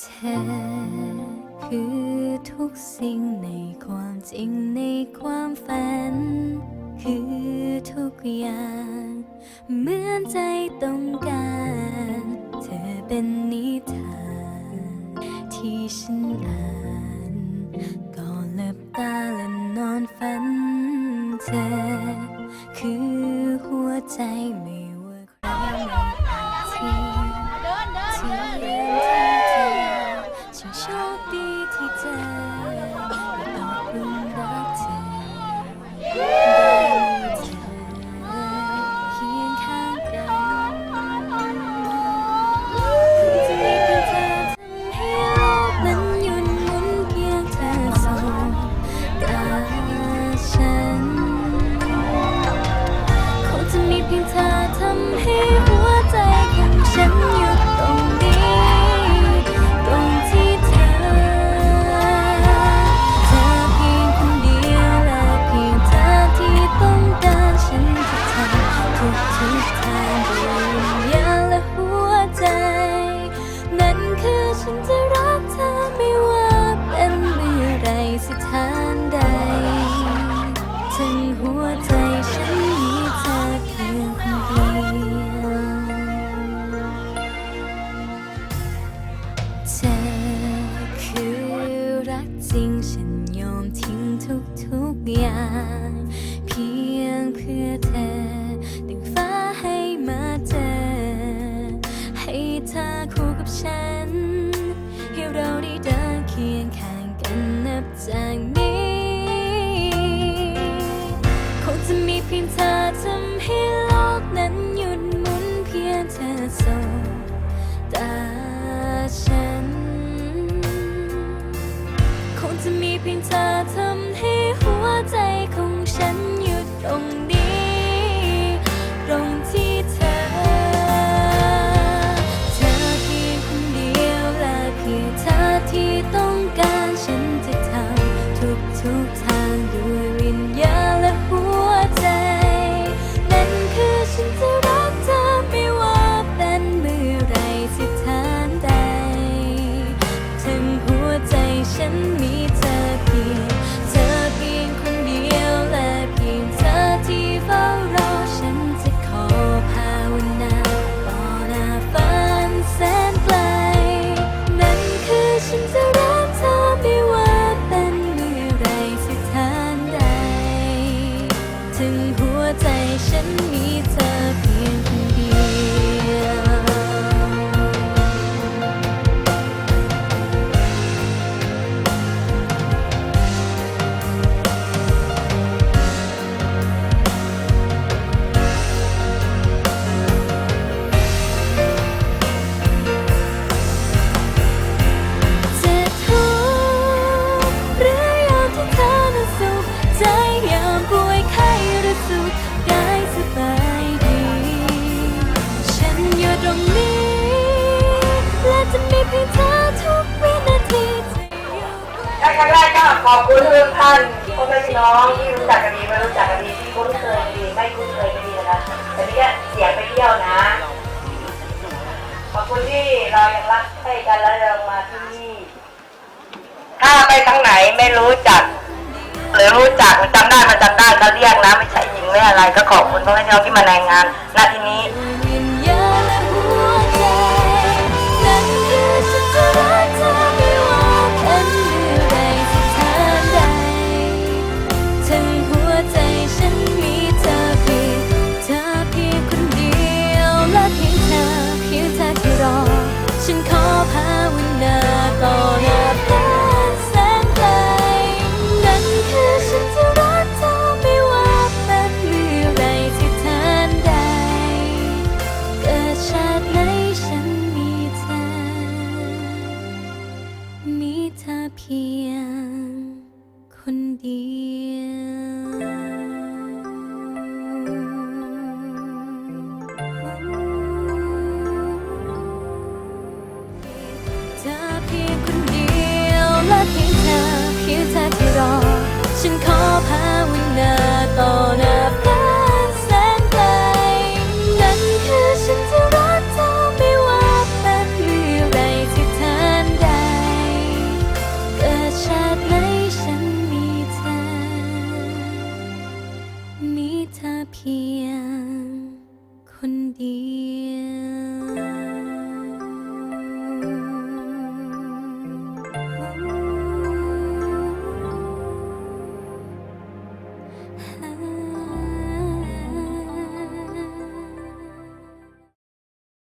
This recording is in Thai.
เธอ คือทุกสิ่งในความจริงในความฝัน คือทุกอย่าง เหมือนใจต้องการ เธอเป็นนิทาน ที่ฉันอ่านก่อนหลับตาและนอนฝันเธอ คือหัวใจไม่ว่าใคร เธอคือรักจริงฉันยอมทิ้งทุกทุกอย่าง เพียงเพื่อเธอดึงฟ้าให้มาเจอ ให้เธอคู่กับฉัน ให้เราได้เดินเคียงข้างกันนับจากนี้ คงจะมีเพียงเธอ 平杂杂。 ครั้งแรกก็ขอบคุณทุกท่านพ่อแม่พี่น้องที่รู้จักกันดีไม่รู้จักกันดีที่คุ้นเคยดีไม่คุ้นเคยไม่ดีนะคะแต่นี่เสียงไปเที่ยวนะ ขอบคุณที่เรายังรักให้กันและยังมาที่นี่ถ้าไปทั้งไหนไม่รู้จัก หรือรู้จักจำได้มาจำได้ก็เรียกนะไม่ใช่หญิงไม่อะไรก็ขอบคุณพ่อแม่พี่น้องที่มาในงานนณ ต่อหน้าแสนไกลนั่นคือฉันจะรักเธอไม่ว่าเป็นเรื่องไรที่ทานใดเกิดชาติไหนฉันมีเธอ มีเธอเพียงคนดี